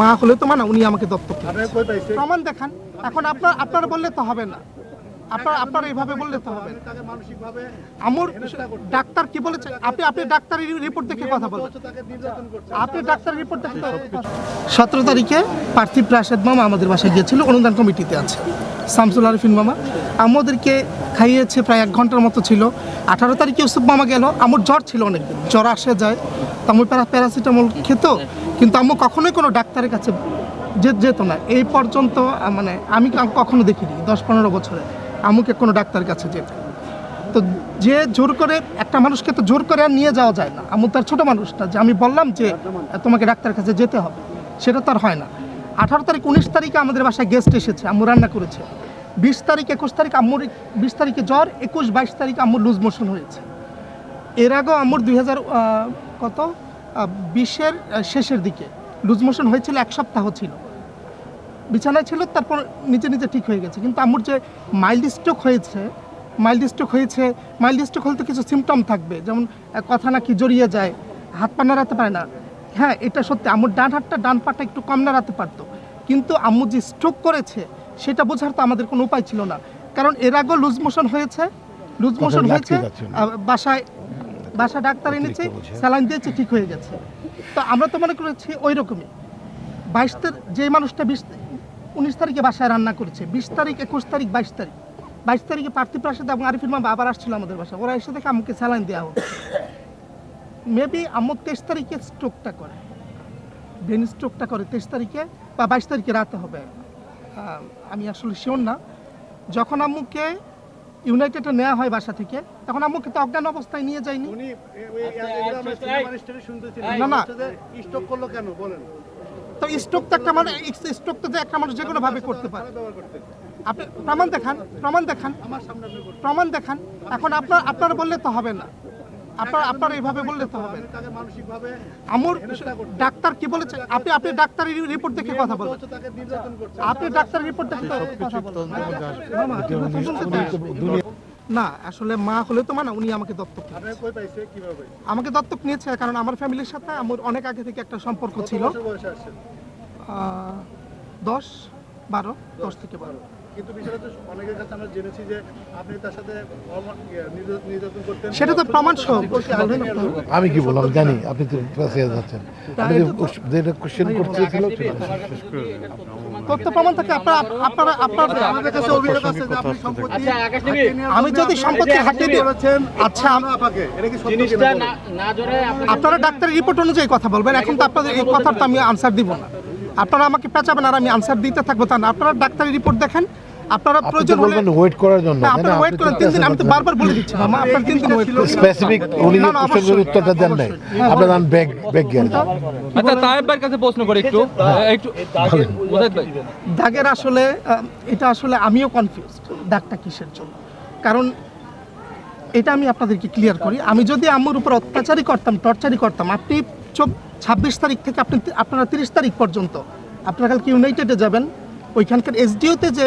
মা হলে তো মানা উনি আমাকে দত্তক প্রমাণ দেখান এখন আপনার আপনারা বললে তো হবে না। আপনার আপনারা এইভাবে বললে তো হবে। আমার ডাক্তার কি বলেছে? আপনি আপনি ডাক্তারের রিপোর্ট দেখে কথা বলবেন আপনি ডাক্তারের রিপোর্ট দেখে সতেরো তারিখে পার্থিব রাশেদ মামা আমাদের বাসায় গিয়েছিল অনুদান কমিটিতে আছে। শামসুল আরিফিন মামা। আমাদেরকে খাইয়েছে প্রায় এক ঘণ্টার মতো ছিল। আঠারো তারিখে ইউসুফ মামা গেল। আমার জ্বর ছিল অনেকদিন। জ্বর আসে যায়। তো আমি প্যারা প্যারাসিটামল খেত, কিন্তু আম্মু কখনোই কোনো ডাক্তারের কাছে যেত না। এই পর্যন্ত মানে আমি কখনো দেখিনি, দশ পনেরো বছরে আম্মুকে কোনো ডাক্তারের কাছে যেতে। তো যে জোর করে, একটা মানুষকে তো জোর করে আর নিয়ে যাওয়া যায় না। আমি তার ছোট মানুষটা, যে আমি বললাম যে, তোমাকে ডাক্তারের কাছে যেতে হবে। সেটা তো আর হয় না। আঠারো তারিখ, উনিশ তারিখে আমাদের বাসায় গেস্ট এসেছে, আম্মু রান্না করেছে। বিশ তারিখ, একুশ তারিখ আম্মুর, বিশ তারিখে জ্বর, একুশ বাইশ তারিখ আম্মুর লুজ মোশন হয়েছে। এর আগেও আম্মুর দুই হাজার কত? বিশের শেষের দিকে। লুজ মোশন হয়েছিল এক সপ্তাহ ছিল। বিছানায় ছিল তারপর নিজে নিজে ঠিক হয়ে গেছে। কিন্তু আম্মুর যে মাইল্ড স্ট্রোক হয়েছে মাইল্ড স্ট্রোক হয়েছে মাইল্ড স্ট্রোক হলে তো কিছু সিমটম থাকবে। যেমন কথা নাকি জড়িয়ে যায় হাত পা নাড়াতে পারে না। হ্যাঁ এটা সত্যি আম্মুর ডান হাতটা ডান পাটা একটু কম নাড়াতে পারতো। কিন্তু আম্মু যে স্ট্রোক করেছে সেটা বোঝার তো আমাদের কোনো উপায় ছিল না। কারণ এর আগেও লুজ মোশন হয়েছে লুজ মোশন হয়েছে বাসায় বাসা ডাক্তার এনেছে স্যালাইন দিয়েছে ঠিক হয়ে গেছে। তো আমরা তো মনে করেছি ওই রকমই বাইশ যে মানুষটা বিশ উনিশ তারিখে বাসায় রান্না করেছে বিশ তারিখ একুশ তারিখ বাইশ তারিখ। বাইশ তারিখে পার্থিব প্রাসাদ এবং আরিফিন মামা আবার আসছিল আমাদের বাসায়। ওরা এসে দেখে আমাকে স্যালাইন দেওয়া হতো মেবি আম্মু তেইশ তারিখে স্ট্রোকটা করে। ব্রেন স্ট্রোকটা করে তেইশ তারিখে বা বাইশ তারিখে রাতে হবে। আমি আসলে শিওর না। যখন আম্মুকে ইউনাইটেডে নেওয়া হয় বাসা থেকে তখন আম্মুকে তো অজ্ঞান অবস্থায় নিয়ে যায়নি। না, না। স্টক করল কেন? বলেন। তো স্টক তো একটা মানুষ স্টক তো যে একটা মানুষ যে কোনো ভাবে করতে পারে। আপনি প্রমাণ দেখান প্রমাণ দেখান। প্রমাণ দেখান। এখন আপনার আপনার বললে তো হবে না। আপনার আপনারা এইভাবে বললে তো হবে। আমার ডাক্তার কি বলেছে? আপনি আপনি ডাক্তারের রিপোর্ট দেখে কথা করছে। আপনি ডাক্তারের রিপোর্ট দেখে কথা বলতে চান? না আসলে মা হলে তো মানা উনি আমাকে দত্তক আমাকে দত্তক নিয়েছে কারণ আমার ফ্যামিলির সাথে আমার অনেক আগে থেকে একটা সম্পর্ক ছিল। দশ বারো দশ থেকে বারো। কিন্তু বিষয়টা তো অনেকের কাছে আমরা জেনেছি যে আপনি তার সাথে ইয়ে, নির্যাতন- করতেন। সেটা তো প্রমাণ সহ? আমি কি বললাম? জানি। আপনি তো ক্লাসে যাচ্ছেন আপনি যেটা কোশ্চেন করতে ছিল তথ্য প্রমাণ থাকে। আপনারা আপনারা আপনার আমাদের কাছে অভিযোগ আছে যে আপনি সম্পত্তি আমি যদি সম্পত্তি হাতিয়ে দিই- আচ্ছা, আম- আপাকে এটা কি সত্য জিনিসটা কিনা না না জোরে আপনারা ডাক্তারের রিপোর্ট অনুযায়ী কথা বলবেন। এখন তো আপনাদের এই কথার তো আমি আনসার দিব না। আপনারা আমাকে পেঁচাবেন আর আমি আনসার দিতে থাকব তা না। আপনারা ডাক্তারের রিপোর্ট দেখেন। আপনারা প্রয়োজন হলে ওয়েট করার জন্য হ্যাঁ, আপনারা ওয়েট করেন তিন দিন আমি তো বারবার বলে দিচ্ছি মামা আপনার তিন দিন ওয়েট করুন স্পেসিফিক উনি যে না, উত্তরটা দেন নাই। হ্যাঁ, আপনার দেন ব্যাগ ব্যাগ আচ্ছা ভাইয়ের কাছে প্রশ্ন করে একটু। একটু দাগের আসলে এটা আসলে আমিও কনফিউজড দাগটা কিসের জন্য? কারণ এটা আমি আপনাদেরকে ক্লিয়ার করি। আমি যদি আম্মুর উপর অত্যাচারই করতাম টর্চারই করতাম আপনি ছাব্বিশ তারিখ থেকে আপনি আপনারা তিরিশ তারিখ পর্যন্ত আপনারা কালকে ইউনাইটেডে যাবেন ওইখানকার এসডিওতে যে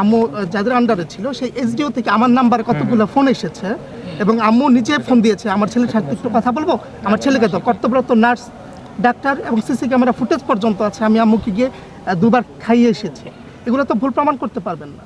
আম্মু যাদের আন্ডারে ছিল সেই এসডিও থেকে আমার নাম্বারে কতগুলো ফোন এসেছে এবং আম্মু নিজে ফোন দিয়েছে আমার ছেলের সাথে একটু কথা বলব? আমার ছেলেকে তো কর্তব্যরত নার্স ডাক্তার এবং সিসি ক্যামেরা ফুটেজ পর্যন্ত আছে। আমি আম্মুকে গিয়ে দুবার খাইয়ে এসেছি। এগুলো তো ভুল প্রমাণ করতে পারবেন না।